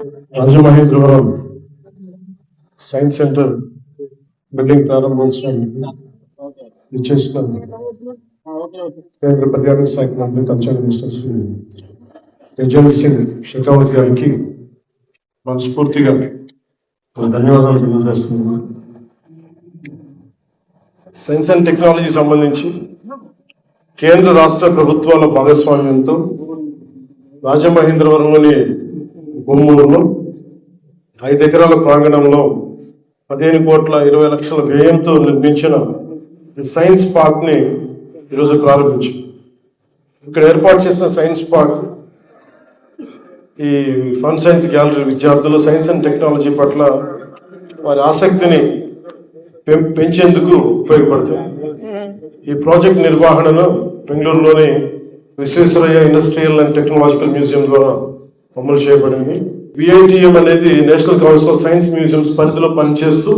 Rajamahendravaram science centre building ప్రారంభోత్సవం ఇచ్చేసిన కేంద్ర పర్యాటక శాఖ మంత్రి కల్చర్ మినిస్టర్ శ్రీ గజేంద్ర సింగ్ షెకావత్ గారికి మనస్ఫూర్తిగా ధన్యవాదాలు తెలియజేస్తున్నాను. సైన్స్ అండ్ టెక్నాలజీ సంబంధించి కేంద్ర రాష్ట్ర ప్రభుత్వాల భాగస్వామ్యంతో రాజమహేంద్రవరంలోని భూములలో ఐదు ఎకరాల ప్రాంగణంలో పదిహేను కోట్ల ఇరవై లక్షల వ్యయంతో నిర్మించిన ఈ సైన్స్ పార్క్ని ఈరోజు ప్రారంభించాం. ఇక్కడ ఏర్పాటు చేసిన సైన్స్ పార్క్ ఈ ఫన్ సైన్స్ గ్యాలరీ విద్యార్థులు సైన్స్ అండ్ టెక్నాలజీ పట్ల వారి ఆసక్తిని పెం- పెంచేందుకు ఉపయోగపడుతుంది ఈ ప్రాజెక్ట్ నిర్వహణను బెంగళూరులోని Visvesvaraya industrial and technological museum ద్వారా అమలు చేయబడింది. విఐటిఎం అనేది national council of science museums పరిధిలో పనిచేస్తూ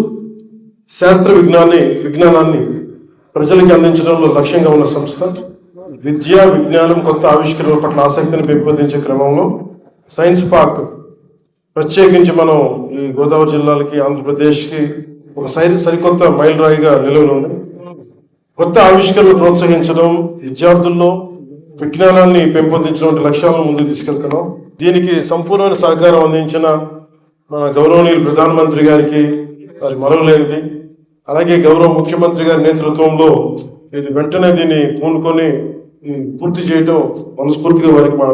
శాస్త్ర విజ్ఞాన్ని విజ్ఞానాన్ని ప్రజలకి అందించడంలో లక్ష్యంగా ఉన్న సంస్థ. విద్య విజ్ఞానం కొత్త ఆవిష్కరణల పట్ల ఆసక్తిని పెంపొందించే క్రమంలో సైన్స్ పార్క్ ప్రత్యేకించి మనం ఈ గోదావరి జిల్లాలకి ఆంధ్రప్రదేశ్కి ఒక సరి సరికొత్త మైలురాయిగా నిలవలు ఉంది కొత్త ఆవిష్కరణలు ప్రోత్సహించడం విద్యార్థుల్లో విజ్ఞానాన్ని పెంపొందించడం వంటి లక్ష్యాలను ముందుకు తీసుకెళ్తున్నాం. దీనికి సంపూర్ణమైన సహకారం అందించిన మన గౌరవనీయులు ప్రధానమంత్రి గారికి వారి మరవలేనిది. అలాగే గౌరవ ముఖ్యమంత్రి గారి నేతృత్వంలో ఇది వెంటనే దీన్ని పూనుకొని పూర్తి చేయటం మనస్ఫూర్తిగా వారికి మా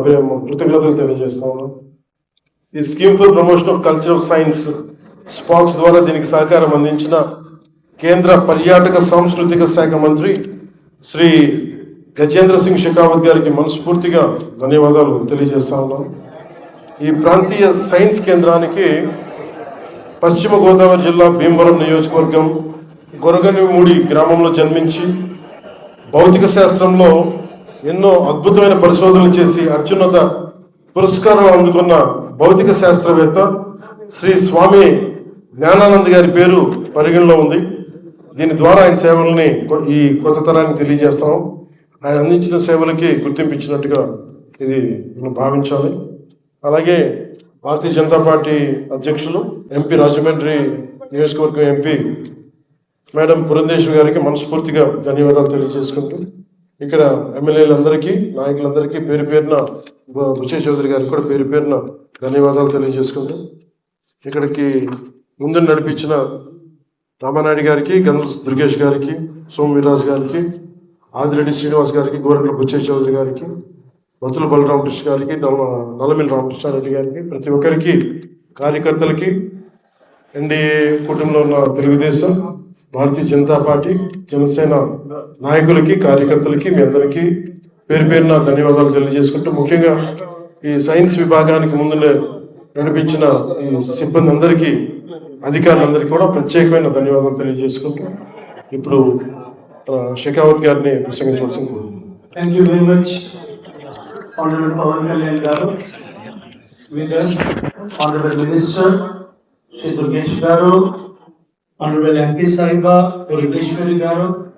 కృతజ్ఞతలు తెలియజేస్తా ఉన్నాం. ఈ scheme for promotion of culture of science SPOCS ద్వారా దీనికి సహకారం అందించిన కేంద్ర పర్యాటక సాంస్కృతిక శాఖ మంత్రి శ్రీ గజేంద్ర సింగ్ షెకావత్ గారికి మనస్ఫూర్తిగా ధన్యవాదాలు తెలియజేస్తా ఉన్నాను ఈ ప్రాంతీయ సైన్స్ కేంద్రానికి పశ్చిమ గోదావరి జిల్లా భీమవరం నియోజకవర్గం గొరగనిమూడి గ్రామంలో జన్మించి భౌతిక శాస్త్రంలో ఎన్నో అద్భుతమైన పరిశోధనలు చేసి అత్యున్నత పురస్కారం అందుకున్న భౌతిక శాస్త్రవేత్త శ్రీ స్వామి జ్ఞానానంద్ గారి పేరు పరిగణలో ఉంది. దీని ద్వారా ఆయన సేవల్ని కొ- ఈ కొత్త తరానికి తెలియజేస్తాం. ఆయన అందించిన సేవలకి గుర్తింపు ఇచ్చినట్టుగా ఇది మనం భావించాలి. అలాగే భారతీయ జనతా పార్టీ అధ్యక్షులు ఎంపీ రాజమండ్రి నియోజకవర్గం ఎంపీ మేడం పురంధేశ్వరి గారికి మనస్ఫూర్తిగా ధన్యవాదాలు తెలియజేసుకుంటూ ఇక్కడ ఎమ్మెల్యేలందరికీ నాయకులందరికీ పేరు పేరున బు- బుచ్చే చౌదరి గారికి కూడా పేరు పేరున ధన్యవాదాలు తెలియజేసుకుంటూ ఇక్కడికి ముందు నడిపించిన రామానాయుడు గారికి గంధ దుర్గేష్ గారికి సోమవీర్రాజ్ గారికి ఆదిరెడ్డి శ్రీనివాస్ గారికి గోరట్ల బుచ్చే చౌదరి గారికి బతుల బలరామకృష్ణ గారికి నల్ల- నల్లమిల్లి రామకృష్ణారెడ్డి గారికి ప్రతి ఒక్కరికి కార్యకర్తలకి ఎన్డీఏ కుటుంబంలో ఉన్న తెలుగుదేశం భారతీయ జనతా పార్టీ జనసేన నాయకులకి కార్యకర్తలకి మీ అందరికీ పేరు పేరున ధన్యవాదాలు తెలియజేసుకుంటూ ముఖ్యంగా ఈ సైన్స్ విభాగానికి ముందులే నడిపించిన ఈ సిబ్బంది అందరికీ అధికారులందరికీ కూడా ప్రత్యేకమైన ధన్యవాదాలు తెలియజేసుకుంటూ ఇప్పుడు షెకావత్ గారిని ప్రసంగించవలసింది. Thank you very much Honorable Pawan Kalyan Garu. With us, Honorable Minister, Shri Durgesh Garu, Honorable MP Sahiba, Purudeshwari Garu,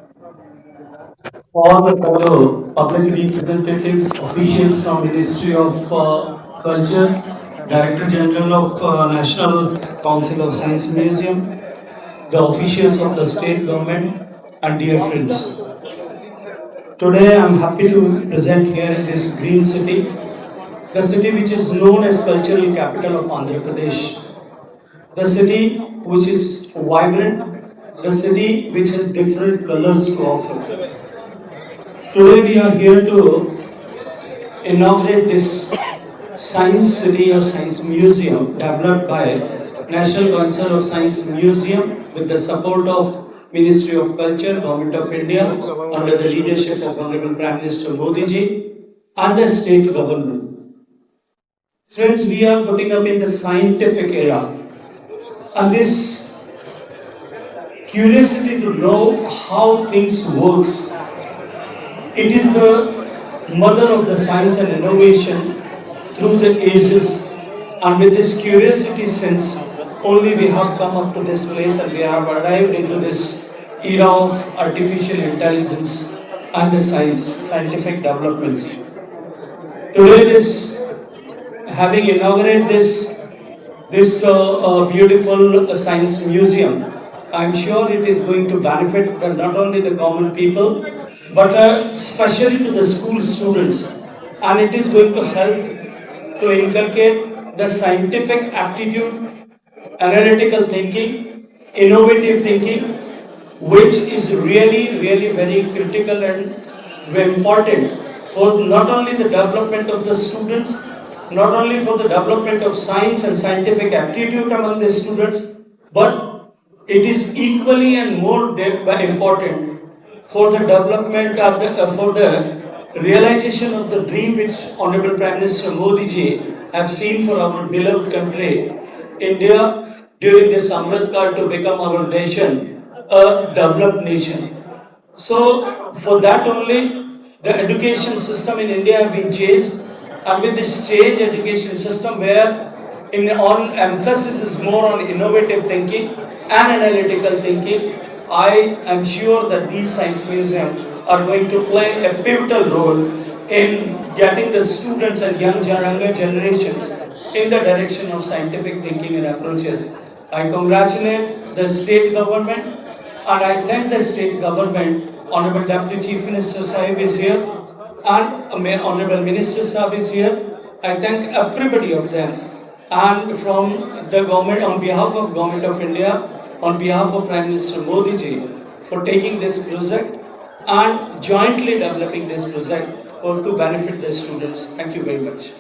all the fellow public representatives, officials from Ministry of uh, Culture, Director General of uh, National Council of Science Museum, the officials of the state government, and dear friends. Today I am happy to present here in this green city, the city which is known as cultural capital of Andhra Pradesh. The city which is vibrant, the city which has different colors to offer. Today we are here to inaugurate this science city or science museum developed by National Council of Science Museum with the support of Ministry of Culture, Government of India, under the leadership of Honorable Prime Minister Modi ji and the state government. Friends, we are putting up in the scientific era and this curiosity to know how things works it is the mother of the science and innovation through the ages. And with this curiosity sense, only we have come up to this place and we have arrived into this era of artificial intelligence and the science, scientific developments. Today, this having inaugurated this this uh, uh, beautiful uh, science museum. I'm sure it is going to benefit the, not only the common people, but uh, especially to the school students. And it is going to help to inculcate the scientific aptitude, analytical thinking, innovative thinking, which is really, really very critical and important for not only the development of the students, not only for the development of science and scientific aptitude among the students, but it is equally and more important for the development of the, uh, for the realization of the dream which Honorable Prime Minister Modi ji have seen for our beloved country, India, during this Amrit to become our nation, a developed nation. So for that only, the education system in India have been changed, and with this change education system where in all emphasis is more on innovative thinking and analytical thinking, I am sure that these science museums are going to play a pivotal role in getting the students and young younger generations in the direction of scientific thinking and approaches. I congratulate the state government and I thank the state government, Honorable Deputy Chief Minister Sahib is here, and Honorable Minister Sahib is here. I thank everybody of them. And from the government, on behalf of Government of India, on behalf of Prime Minister Modi ji, for taking this project and jointly developing this project for to benefit the students. Thank you very much.